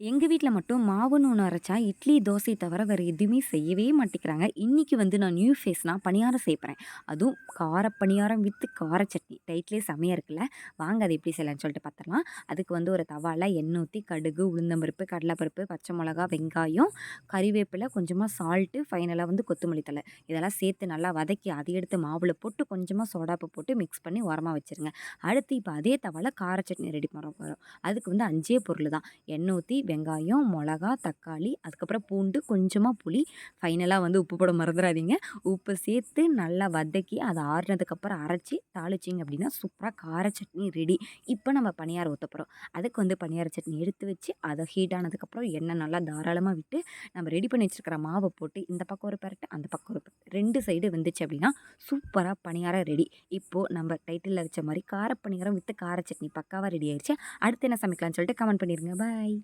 எங்கள் வீட்டில் மட்டும் மாவுன்னு ஒன்று அரைச்சா, இட்லி, தோசை தவிர வேறு எதுவுமே செய்யவே மாட்டேங்கிறாங்க. இன்றைக்கி வந்து நான் நியூ ஃபேஸ்னால் பணியாரம் செய்ய அதுவும் கார பணியாரம் வித்து கார சட்னி. டைட்லேயே செமையாக இருக்குல்ல. வாங்க அது எப்படி செய்யலாம்ன்னு சொல்லிட்டு பார்த்துடலாம் அதுக்கு வந்து ஒரு தவால எண்ணெய் ஊற்றி கடுகு, உளுந்தம்பருப்பு, கடலைப்பருப்பு, பச்சை மிளகா, வெங்காயம், கறிவேப்பிலை, கொஞ்சமாக சால்ட்டு, ஃபைனலாக வந்து கொத்தமல்லி தழை. இதெல்லாம் சேர்த்து நல்லா வதக்கி, அதை எடுத்து மாவில் போட்டு கொஞ்சமாக சோடாப்பு போட்டு மிக்ஸ் பண்ணி உரமாக வச்சுருங்க. அடுத்து இப்போ அதே தவால கார சட்னி ரெடி பண்ண போகிறோம் அதுக்கு வந்து அஞ்சே பொருள் தான். எண்ணெய் ஊற்றி வெங்காயம், மிளகா தக்காளி, அதுக்கப்புறம் பூண்டு, கொஞ்சமாக புளி, ஃபைனலாக வந்து உப்பு போட மறந்துடாதீங்க உப்பு சேர்த்து நல்லா வதக்கி, அதை ஆறுனதுக்கப்புறம் அரைச்சி தாளிச்சிங்க அப்படின்னா, சூப்பராக கார சட்னி ரெடி. இப்போ நம்ம பணியாரம் ஊற்றப்போகிறோம் அதுக்கு வந்து பணியார சட்னி எடுத்து வச்சு, அதை ஹீட் ஆனதுக்கப்புறம் எண்ணெய் நல்லா தாராளமாக விட்டு, நம்ம ரெடி பண்ணி வச்சுருக்கிற மாவை போட்டு, இந்த பக்கம் ஒரு பரட்டு அந்த பக்கம் ஒரு பரட்டு ரெண்டு சைடு வெந்துச்சு அப்படின்னா, சூப்பராக பணியாரம் ரெடி. இப்போது நம்ம டைட்டிலில் வச்ச மாதிரி கார பணியாரம் வித்து கார சட்னி பக்காவாக ரெடி ஆயிடுச்சு அடுத்து என்ன சமைக்கலாம்னு சொல்லிட்டு கமெண்ட் பண்ணிடுங்க பாய்.